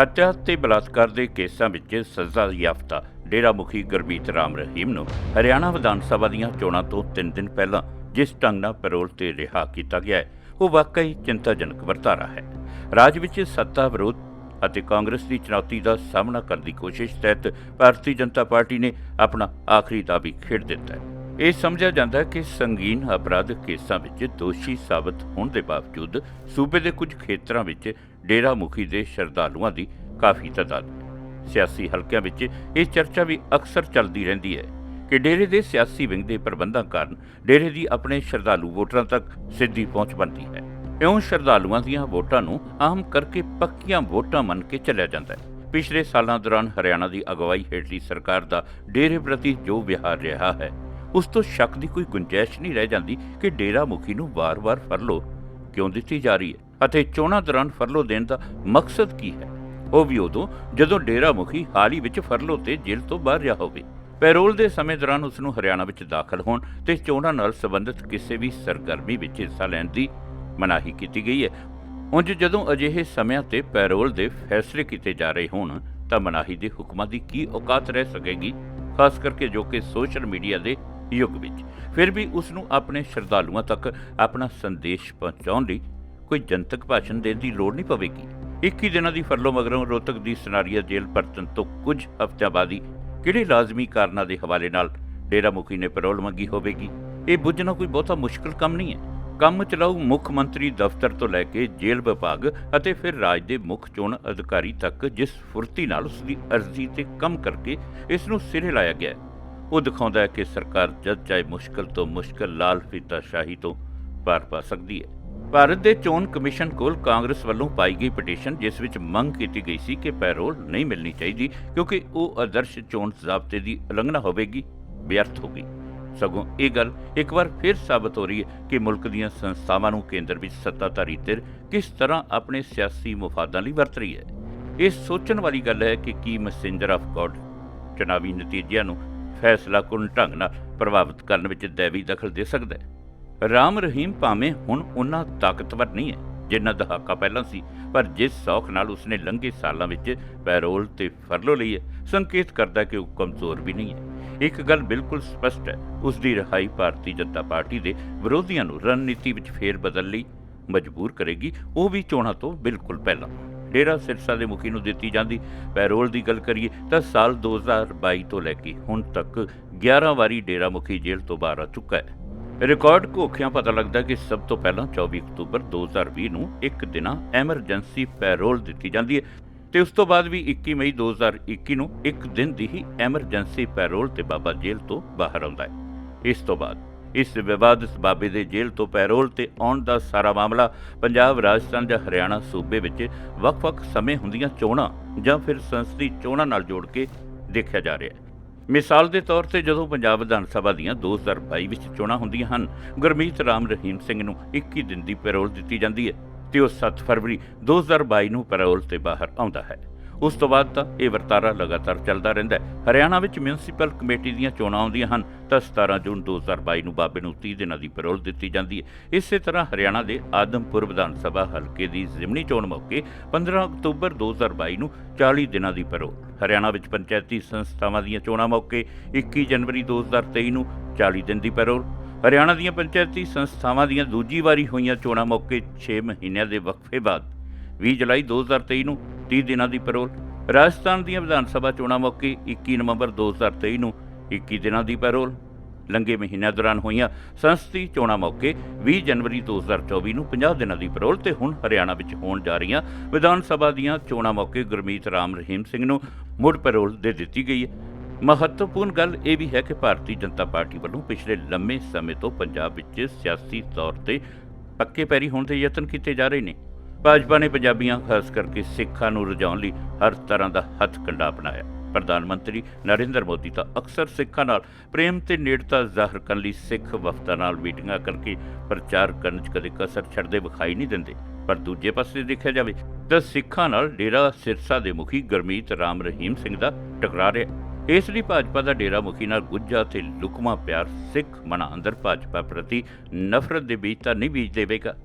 ਹੱਤਿਆ ਤੇ ਬਲਾਤਕਾਰ ਦੇ ਕੇਸਾਂ ਵਿੱਚ ਸਜ਼ਾ ਯਾਫਤਾ। ਡੇਰਾ ਮੁਖੀ ਗੁਰਮੀਤ ਰਾਮ ਰਹੀਮ ਨੂੰ ਹਰਿਆਣਾ ਵਿਧਾਨ ਸਭਾ ਦੀਆਂ ਚੋਣਾਂ ਤੋਂ 3 ਦਿਨ ਪਹਿਲਾਂ ਜਿਸ ਢੰਗ ਨਾਲ ਪੈਰੋਲ ਤੇ ਰਿਹਾ ਕੀਤਾ ਗਿਆ ਹੈ, ਉਹ ਵਾਕਈ ਚਿੰਤਾਜਨਕ ਵਰਤਾਰਾ ਹੈ। ਰਾਜ ਵਿੱਚ ਸੱਤਾ ਵਿਰੋਧ ਅਤੇ ਕਾਂਗਰਸ ਦੀ ਚੁਣੌਤੀ ਦਾ ਸਾਹਮਣਾ ਕਰਨ ਦੀ ਕੋਸ਼ਿਸ਼ ਤਹਿਤ ਭਾਰਤੀ ਜਨਤਾ ਪਾਰਟੀ ਨੇ ਆਪਣਾ ਆਖਰੀ ਦਾਅਵੀ ਖੇਡ ਦਿੱਤਾ ਹੈ। ਇਹ ਸਮਝਿਆ ਜਾਂਦਾ ਹੈ ਕਿ ਸੰਗੀਨ ਅਪਰਾਧ ਕੇਸਾਂ ਵਿੱਚ ਦੋਸ਼ੀ ਸਾਬਤ ਹੋਣ ਦੇ ਬਾਵਜੂਦ ਸੂਬੇ ਦੇ ਕੁਝ ਖੇਤਰਾਂ ਵਿੱਚ ਡੇਰਾ ਮੁਖੀ ਦੇ ਸ਼ਰਧਾਲੂਆਂ ਦੀ ਕਾਫੀ ਤਾਦਾਦ। ਸਿਆਸੀ ਹਲਕਿਆਂ ਵਿੱਚ ਇਹ ਚਰਚਾ ਵੀ ਅਕਸਰ ਚੱਲਦੀ ਰਹਿੰਦੀ ਹੈ ਕਿ ਡੇਰੇ ਦੇ ਸਿਆਸੀ ਵਿੰਗ ਦੇ ਪ੍ਰਬੰਧਾਂ ਕਾਰਨ ਡੇਰੇ ਦੀ ਆਪਣੇ ਸ਼ਰਧਾਲੂ ਵੋਟਰਾਂ ਤੱਕ ਸਿੱਧੀ ਪਹੁੰਚ ਬਣਦੀ ਹੈ। ਇਉਂ ਸ਼ਰਧਾਲੂਆਂ ਦੀਆਂ ਵੋਟਾਂ ਨੂੰ ਆਮ ਕਰਕੇ ਪੱਕੀਆਂ ਵੋਟਾਂ ਮੰਨ ਕੇ ਚੱਲਿਆ ਜਾਂਦਾ ਹੈ। ਪਿਛਲੇ ਸਾਲਾਂ ਦੌਰਾਨ ਹਰਿਆਣਾ ਦੀ ਅਗਵਾਈ ਹੇਠਲੀ ਸਰਕਾਰ ਦਾ ਡੇਰੇ ਪ੍ਰਤੀ ਜੋ ਵਿਹਾਰ ਰਿਹਾ ਹੈ, ਉਸ ਤੋਂ ਸ਼ੱਕ ਦੀ ਕੋਈ ਗੁੰਜਾਇਸ਼ ਨਹੀਂ ਰਹਿ ਜਾਂਦੀ ਕਿ ਡੇਰਾ ਮੁਖੀ ਨੂੰ ਵਾਰ-ਵਾਰ ਫਰਲੋ ਕਿਉਂ ਦਿੱਤੀ ਜਾ ਰਹੀ ਹੈ? ਅਤੇ ਚੋਣਾਂ ਦੌਰਾਨ ਫਰਲੋ ਦੇਣ ਦਾ ਮਕਸਦ ਕੀ ਹੈ? ਉਹ ਵੀ ਉਦੋਂ, ਜਦੋਂ ਡੇਰਾ ਮੁਖੀ ਹਾਲ ਹੀ ਵਿੱਚ ਫਰਲੋ ਤੇ ਜੇਲ੍ਹ ਤੋਂ ਬਾਹਰ ਰਿਹਾ ਹੋਵੇ। ਪੈਰੋਲ ਦੇ ਸਮੇਂ ਦੌਰਾਨ ਉਸ ਨੂੰ ਹਰਿਆਣਾ ਵਿੱਚ ਦਾਖਲ ਹੋਣ ਤੇ ਚੋਣਾਂ ਨਾਲ ਸੰਬੰਧਿਤ ਕਿਸੇ ਵੀ ਸਰਗਰਮੀ ਵਿੱਚ ਹਿੱਸਾ ਲੈਣ ਦੀ ਮਨਾਹੀ ਕੀਤੀ ਗਈ ਹੈ। ਉਂਝ ਜਦੋਂ ਅਜਿਹੇ ਸਮਿਆਂ ਤੇ ਪੈਰੋਲ ਦੇ ਫੈਸਲੇ ਕੀਤੇ ਜਾ ਰਹੇ ਹੋਣ, ਤਾਂ ਮਨਾਹੀ ਦੇ ਹੁਕਮਾਂ ਦੀ ਕੀ ਔਕਾਤ ਰਹਿ ਸਕੇਗੀ? ਖਾਸ ਕਰਕੇ ਜੋ ਕਿ ਸੋਸ਼ਲ ਮੀਡੀਆ ਦੇ ਯੁੱਗ ਵਿੱਚ। ਫਿਰ ਵੀ ਉਸ ਨੂੰ ਆਪਣੇ ਸ਼ਰਧਾਲੂਆਂ ਤੱਕ ਆਪਣਾ ਸੰਦੇਸ਼ ਪਹੁੰਚਾਉਣ ਲਈ ਕੋਈ ਜਨਤਕ ਭਾਸ਼ਣ ਦੇਣ ਦੀ ਲੋੜ ਨਹੀਂ ਪਵੇਗੀ। 21 ਦਿਨਾਂ ਦੀ ਫਰਲੋ ਮਗਰੋਂ ਰੋਹਤਕ ਦੀ ਸਨਾਰੀਆ ਜੇਲ੍ਹ ਪਰਤਨ ਤੋਂ ਕੁਝ ਹਫ਼ਤਿਆਂ ਬਾਅਦ ਹੀ ਕਿਹੜੇ ਲਾਜ਼ਮੀ ਕਾਰਨਾਂ ਦੇ ਹਵਾਲੇ ਨਾਲ ਡੇਰਾ ਮੁਖੀ ਨੇ ਪੈਰੋਲ ਮੰਗੀ ਹੋਵੇਗੀ? ਇਹ ਬੁੱਝਣਾ ਕੋਈ ਬਹੁਤਾ ਮੁਸ਼ਕਲ ਕੰਮ ਨਹੀਂ ਹੈ। ਕੰਮ ਚਲਾਊ ਮੁੱਖ ਮੰਤਰੀ ਦਫ਼ਤਰ ਤੋਂ ਲੈ ਕੇ ਜੇਲ੍ਹ ਵਿਭਾਗ ਅਤੇ ਫਿਰ ਰਾਜ ਦੇ ਮੁੱਖ ਚੋਣ ਅਧਿਕਾਰੀ ਤੱਕ ਜਿਸ ਫੁਰਤੀ ਨਾਲ ਉਸ ਦੀ ਅਰਜ਼ੀ ਤੇ ਕੰਮ ਕਰਕੇ ਇਸ ਨੂੰ ਸਿਰੇ ਲਾਇਆ ਗਿਆ ਹੈ। ਉਹ ਦਿਖਾਉਂਦਾ ਹੈ ਕਿ ਸਰਕਾਰ ਜਦ ਚਾਹੇ ਮੁਸ਼ਕਲ ਤੋਂ ਮੁਸ਼ਕਲ ਲਾਲ ਫੀਤਾ ਸ਼ਾਹੀ ਤੋਂ ਪਾਰ ਪਾ ਸਕਦੀ ਹੈ। ਭਾਰਤ ਦੇ ਚੋਣ ਕਮਿਸ਼ਨ ਕੋਲ ਕਾਂਗਰਸ ਵੱਲੋਂ ਪਾਈ ਗਈ ਪਟੀਸ਼ਨ, ਜਿਸ ਵਿੱਚ ਮੰਗ ਕੀਤੀ ਗਈ ਸੀ ਕਿ ਪੈਰੋਲ ਨਹੀਂ ਮਿਲਣੀ ਚਾਹੀਦੀ, ਕਿਉਂਕਿ ਉਹ ਆਦਰਸ਼ ਚੋਣ ਜ਼ਾਬਤੇ ਦੀ ਉਲੰਘਣਾ ਹੋਵੇਗੀ, ਵਿਅਰਥ ਹੋ ਸਗੋਂ ਇਹ ਗੱਲ ਇੱਕ ਵਾਰ ਫਿਰ ਸਾਬਤ ਹੋ ਰਹੀ ਹੈ ਕਿ ਮੁਲਕ ਦੀਆਂ ਸੰਸਥਾਵਾਂ ਨੂੰ ਕੇਂਦਰ ਵਿੱਚ ਸੱਤਾਧਾਰੀ ਧਿਰ ਕਿਸ ਤਰ੍ਹਾਂ ਆਪਣੇ ਸਿਆਸੀ ਮੁਫਾਦਾਂ ਲਈ ਵਰਤ ਰਹੀ ਹੈ। ਇਹ ਸੋਚਣ ਵਾਲੀ ਗੱਲ ਹੈ ਕਿ ਕੀ ਮੈਸੇਂਜਰ ਆਫ ਗॉड ਚੁਣਾਵੀ ਨਤੀਜਿਆਂ ਨੂੰ ਫੈਸਲਾਕੁਨ ਢੰਗ ਨਾਲ ਪ੍ਰਭਾਵਿਤ ਕਰਨ ਵਿੱਚ ਦੇਵੀ ਦਖਲ ਦੇ ਸਕਦਾ ਹੈ। ਰਾਮ ਰਹੀਮ ਭਾਵੇਂ ਹੁਣ ਉਹਨਾਂ ਤਾਕਤਵਰ ਨਹੀਂ ਹੈ ਜਿੰਨਾ ਦਹਾਕਾ ਪਹਿਲਾਂ ਸੀ, ਪਰ ਜਿਸ ਸੌਖ ਨਾਲ ਉਸਨੇ ਲੰਘੇ ਸਾਲਾਂ ਵਿੱਚ ਪੈਰੋਲ ਤੇ ਫਰਲੋ ਲਈ ਹੈ, ਸੰਕੇਤ ਕਰਦਾ ਕਿ ਉਹ ਕਮਜ਼ੋਰ ਵੀ ਨਹੀਂ ਹੈ। ਇੱਕ ਗੱਲ ਬਿਲਕੁਲ ਸਪਸ਼ਟ ਹੈ ਉਸ ਦੀ ਰਿਹਾਈ ਭਾਰਤੀ ਜਨਤਾ ਪਾਰਟੀ ਦੇ ਵਿਰੋਧੀਆਂ ਨੂੰ ਰਣਨੀਤੀ ਵਿੱਚ ਫੇਰ ਬਦਲ ਲਈ ਮਜਬੂਰ ਕਰੇਗੀ, ਉਹ ਵੀ ਚੋਣਾਂ ਤੋਂ ਬਿਲਕੁਲ ਪਹਿਲਾਂ। ਡੇਰਾ ਸਿਰਸਾ ਦੇ ਮੁਖੀ ਨੂੰ ਦਿੱਤੀ ਜਾਂਦੀ ਪੈਰੋਲ ਦੀ ਗੱਲ ਕਰੀਏ ਤਾਂ ਸਾਲ 2022 ਤੋਂ ਲੈ ਕੇ ਹੁਣ ਤੱਕ 11 ਵਾਰੀ ਡੇਰਾ ਮੁਖੀ ਜੇਲ੍ਹ ਤੋਂ ਬਾਹਰ ਆ ਚੁੱਕਾ ਹੈ। ਰਿਕਾਰਡ ਘੋਖਿਆਂ ਪਤਾ ਲੱਗਦਾ ਕਿ ਸਭ ਤੋਂ ਪਹਿਲਾਂ 24 ਅਕਤੂਬਰ 2020 ਨੂੰ ਇੱਕ ਦਿਨਾਂ ਐਮਰਜੈਂਸੀ ਪੈਰੋਲ ਦਿੱਤੀ ਜਾਂਦੀ ਹੈ ਤੇ ਉਸ ਤੋਂ ਬਾਅਦ ਵੀ 21 ਮਈ 2021 ਨੂੰ ਇੱਕ ਦਿਨ ਦੀ ਹੀ ਐਮਰਜੈਂਸੀ ਪੈਰੋਲ ਤੇ ਬਾਬਾ ਜੇਲ੍ਹ ਤੋਂ ਬਾਹਰ ਆਉਂਦਾ ਹੈ। ਇਸ ਤੋਂ ਬਾਅਦ ਇਸ ਵਿਵਾਦਿਤ ਬਾਬੇ ਦੇ ਜੇਲ੍ਹ ਤੋਂ ਪੈਰੋਲ ਤੇ ਆਉਣ ਦਾ ਸਾਰਾ ਮਾਮਲਾ ਪੰਜਾਬ, ਰਾਜਸਥਾਨ ਜਾਂ ਹਰਿਆਣਾ ਸੂਬੇ ਵਿੱਚ ਵੱਖ-ਵੱਖ ਸਮੇਂ ਹੁੰਦੀਆਂ ਚੋਣਾਂ ਜਾਂ ਫਿਰ ਸੰਸਦੀ ਚੋਣਾਂ ਨਾਲ ਜੋੜ ਕੇ ਦੇਖਿਆ ਜਾ ਰਿਹਾ ਹੈ। ਮਿਸਾਲ ਦੇ ਤੌਰ ਤੇ ਜਦੋਂ ਪੰਜਾਬ ਵਿਧਾਨ ਸਭਾ ਦੀਆਂ 2022 ਵਿੱਚ ਚੋਣਾਂ ਹੁੰਦੀਆਂ ਹਨ, ਗੁਰਮੀਤ ਰਾਮ ਰਹੀਮ ਸਿੰਘ ਨੂੰ 21 ਦਿਨ ਦੀ ਪੈਰੋਲ ਦਿੱਤੀ ਜਾਂਦੀ ਹੈ ਤੇ ਉਹ 7 ਫਰਵਰੀ 2022 ਨੂੰ ਪੈਰੋਲ ਤੇ ਬਾਹਰ ਆਉਂਦਾ ਹੈ। ਉਸ ਤੋਂ ਬਾਅਦ ਤਾਂ ਇਹ ਵਰਤਾਰਾ ਲਗਾਤਾਰ ਚੱਲਦਾ ਰਹਿੰਦਾ ਹੈ। ਹਰਿਆਣਾ ਵਿੱਚ ਮਿਊਨਿਸਪਲ ਕਮੇਟੀ ਦੀਆਂ ਚੋਣਾਂ ਆਉਂਦੀਆਂ ਹਨ, ਤਾਂ 17 ਜੂਨ 2022 ਨੂੰ ਬਾਬੇ ਨੂੰ 30 ਦਿਨਾਂ ਦੀ ਪੈਰੋਲ ਦਿੱਤੀ ਜਾਂਦੀ ਹੈ। ਇਸੇ ਤਰ੍ਹਾਂ ਹਰਿਆਣਾ ਦੇ ਆਦਮਪੁਰ ਵਿਧਾਨ ਸਭਾ ਹਲਕੇ ਦੀ ਜ਼ਿਮਨੀ ਚੋਣ ਮੌਕੇ 15 ਅਕਤੂਬਰ 2022 ਨੂੰ 40 ਦਿਨਾਂ ਦੀ ਪੈਰੋਲ। ਹਰਿਆਣਾ ਵਿੱਚ ਪੰਚਾਇਤੀ ਸੰਸਥਾਵਾਂ ਦੀਆਂ ਚੋਣਾਂ ਮੌਕੇ 21 ਜਨਵਰੀ 2023 ਨੂੰ 40 ਦਿਨ ਦੀ ਪੈਰੋਲ। ਹਰਿਆਣਾ ਦੀਆਂ ਪੰਚਾਇਤੀ ਸੰਸਥਾਵਾਂ ਦੀਆਂ ਦੂਜੀ ਵਾਰੀ ਹੋਈਆਂ ਚੋਣਾਂ ਮੌਕੇ 6 ਮਹੀਨਿਆਂ ਦੇ ਵਕਫੇ ਬਾਅਦ 20 ਜੁਲਾਈ 2023 ਨੂੰ 30 ਦਿਨਾਂ ਦੀ ਪੈਰੋਲ। ਰਾਜਸਥਾਨ ਦੀਆਂ ਵਿਧਾਨ ਸਭਾ ਚੋਣਾਂ ਮੌਕੇ 21 ਨਵੰਬਰ 2023 ਨੂੰ 21 ਦਿਨਾਂ ਦੀ ਪੈਰੋਲ। ਲੰਗੇ ਮਹੀਨਿਆਂ ਦੌਰਾਨ ਹੋਈਆਂ ਸੰਸਦੀ ਚੋਣਾਂ ਮੌਕੇ 20 ਜਨਵਰੀ 2024 ਨੂੰ 50 ਦਿਨਾਂ ਦੀ ਪੈਰੋਲ ਤੇ ਹੁਣ ਹਰਿਆਣਾ ਵਿੱਚ ਹੋਣ ਜਾ ਰਹੀਆਂ ਵਿਧਾਨ ਸਭਾ ਦੀਆਂ ਚੋਣਾਂ ਮੌਕੇ ਗੁਰਮੀਤ ਰਾਮ ਰਹੀਮ ਸਿੰਘ ਨੂੰ ਮੁੜ ਪੈਰੋਲ ਦੇ ਦਿੱਤੀ ਗਈ ਹੈ। ਮਹੱਤਵਪੂਰਨ ਗੱਲ ਇਹ ਵੀ ਹੈ ਕਿ ਭਾਰਤੀ ਜਨਤਾ ਪਾਰਟੀ ਵੱਲੋਂ ਪਿਛਲੇ ਲੰਮੇ ਸਮੇਂ ਤੋਂ ਪੰਜਾਬ ਵਿੱਚ ਸਿਆਸੀ ਤੌਰ ਤੇ ਪੱਕੇ ਪੈਰੀ ਹੋਣ ਦੇ ਯਤਨ ਕੀਤੇ ਜਾ ਰਹੇ ਨੇ। ਭਾਜਪਾ ਨੇ ਪੰਜਾਬੀਆਂ ਖਾਸ ਕਰਕੇ ਸਿੱਖਾਂ ਨੂੰ ਰਜਾਉਣ ਲਈ ਹਰ ਤਰ੍ਹਾਂ ਦਾ ਹੱਥ ਕੰਡਾ ਅਪਣਾਇਆ। ਪ੍ਰਧਾਨ ਮੰਤਰੀ ਨਰਿੰਦਰ ਮੋਦੀ ਤਾਂ ਅਕਸਰ ਸਿੱਖਾਂ ਨਾਲ ਪ੍ਰੇਮ ਤੇ ਨੇੜਤਾ ਜ਼ਾਹਰ ਕਰਨ ਲਈ ਸਿੱਖ ਵਫਦਾਂ ਨਾਲ ਮੀਟਿੰਗਾਂ ਕਰਕੇ ਪ੍ਰਚਾਰ ਕਰਨ 'ਚ ਕਦੇ ਕਸਰ ਛੱਡਦੇ ਵਿਖਾਈ ਨਹੀਂ ਦਿੰਦੇ। ਪਰ ਦੂਜੇ ਪਾਸੇ ਦੇਖਿਆ ਜਾਵੇ ਤਾਂ ਸਿੱਖਾਂ ਨਾਲ ਡੇਰਾ ਸਿਰਸਾ ਦੇ ਮੁਖੀ ਗੁਰਮੀਤ ਰਾਮ ਰਹੀਮ ਸਿੰਘ ਦਾ ਟਕਰਾ ਰਿਹਾ। ਇਸ ਲਈ ਭਾਜਪਾ ਦਾ ਡੇਰਾ ਮੁਖੀ ਨਾਲ ਗੁੱਜਾ ਤੇ ਲੁਕਮਾ ਪਿਆਰ ਸਿੱਖ ਮਨਾਂ ਅੰਦਰ ਭਾਜਪਾ ਪ੍ਰਤੀ ਨਫ਼ਰਤ ਦੇ ਬੀਜ ਤਾਂ ਨਹੀਂ ਬੀਜ ਦੇਵੇਗਾ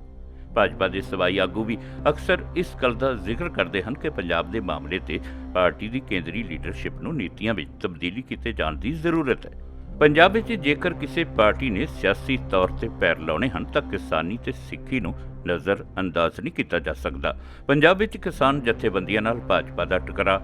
ਭਾਜਪਾ ਦੇ ਸਵਾਈ ਆਗੂ ਵੀ ਅਕਸਰ ਇਸ ਗੱਲ ਦਾ ਜ਼ਿਕਰ ਕਰਦੇ ਹਨ ਕਿ ਪੰਜਾਬ ਦੇ ਮਾਮਲੇ ਤੇ ਪਾਰਟੀ ਦੀ ਕੇਂਦਰੀ ਲੀਡਰਸ਼ਿਪ ਨੂੰ ਨੀਤੀਆਂ ਵਿੱਚ ਤਬਦੀਲੀ ਕੀਤੇ ਜਾਣ ਦੀ ਜ਼ਰੂਰਤ ਹੈ। ਪੰਜਾਬ ਵਿੱਚ ਜੇਕਰ ਕਿਸੇ ਪਾਰਟੀ ਨੇ ਸਿਆਸੀ ਤੌਰ ਤੇ ਪੈਰ ਲਾਉਣੇ ਹਨ ਤਾਂ ਕਿਸਾਨੀ ਤੇ ਸਿੱਖੀ ਨੂੰ ਨਜ਼ਰ ਅੰਦਾਜ਼ ਨਹੀਂ ਕੀਤਾ ਜਾ ਸਕਦਾ। ਪੰਜਾਬ ਵਿੱਚ ਕਿਸਾਨ ਜਥੇਬੰਦੀਆਂ ਨਾਲ ਭਾਜਪਾ ਦਾ ਟਕਰਾਅ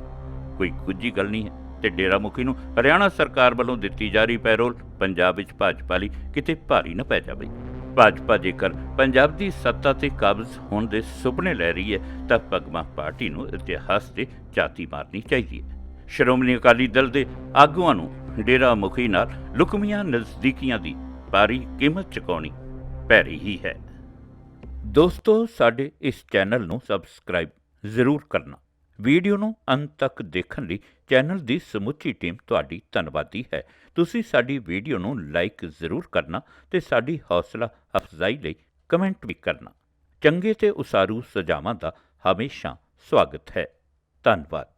ਕੋਈ ਕੁਝੀ ਗੱਲ ਨਹੀਂ ਹੈ ਤੇ ਡੇਰਾ ਮੁਖੀ ਨੂੰ ਹਰਿਆਣਾ ਸਰਕਾਰ ਵੱਲੋਂ ਦਿੱਤੀ ਜਾ ਰਹੀ ਪੈਰੋਲ, ਪੰਜਾਬ ਵਿੱਚ ਭਾਜਪਾ ਲਈ ਕਿਤੇ ਭਾਰੀ ਨਾ ਪੈ ਜਾਵੇ। ਭਾਜਪਾ ਜੇਕਰ ਪੰਜਾਬ ਦੀ ਸੱਤਾ ਤੇ ਕਾਬਜ਼ ਹੋਣ ਦੇ ਸੁਪਨੇ ਲੈ ਰਹੀ ਹੈ, ਤਾਂ ਪਗਮਾ ਪਾਰਟੀ ਨੂੰ ਇਤਿਹਾਸ ਤੇ ਝਾਤੀ ਮਾਰਨੀ ਚਾਹੀਦੀ ਹੈ। ਸ਼੍ਰੋਮਣੀ ਅਕਾਲੀ ਦਲ ਦੇ ਆਗੂਆਂ ਨੂੰ ਡੇਰਾ ਮੁਖੀ ਨਾਲ ਲੁਕਮੀਆਂ ਨਜ਼ਦੀਕੀਆਂ ਦੀ ਭਾਰੀ ਕੀਮਤ ਚੁਕਾਉਣੀ ਪੈ ਰਹੀ ਹੈ। ਦੋਸਤੋ, ਸਾਡੇ ਇਸ ਚੈਨਲ ਨੂੰ ਸਬਸਕ੍ਰਾਈਬ ਜ਼ਰੂਰ ਕਰਨਾ। ਵੀਡੀਓ ਨੂੰ ਅੰਤ ਤੱਕ ਦੇਖਣ ਲਈ ਚੈਨਲ ਦੀ ਸਮੁੱਚੀ ਟੀਮ ਤੁਹਾਡੀ ਧੰਨਵਾਦੀ ਹੈ। ਤੁਸੀਂ ਸਾਡੀ ਵੀਡੀਓ ਨੂੰ ਲਾਈਕ ਜ਼ਰੂਰ ਕਰਨਾ ਤੇ ਸਾਡੀ ਹੌਸਲਾ ਅਫਜ਼ਾਈ ਲਈ ਕਮੈਂਟ ਵੀ ਕਰਨਾ। ਚੰਗੇ ਤੇ ਉਸਾਰੂ ਸੁਝਾਵਾਂ ਦਾ ਹਮੇਸ਼ਾ ਸਵਾਗਤ ਹੈ। ਧੰਨਵਾਦ।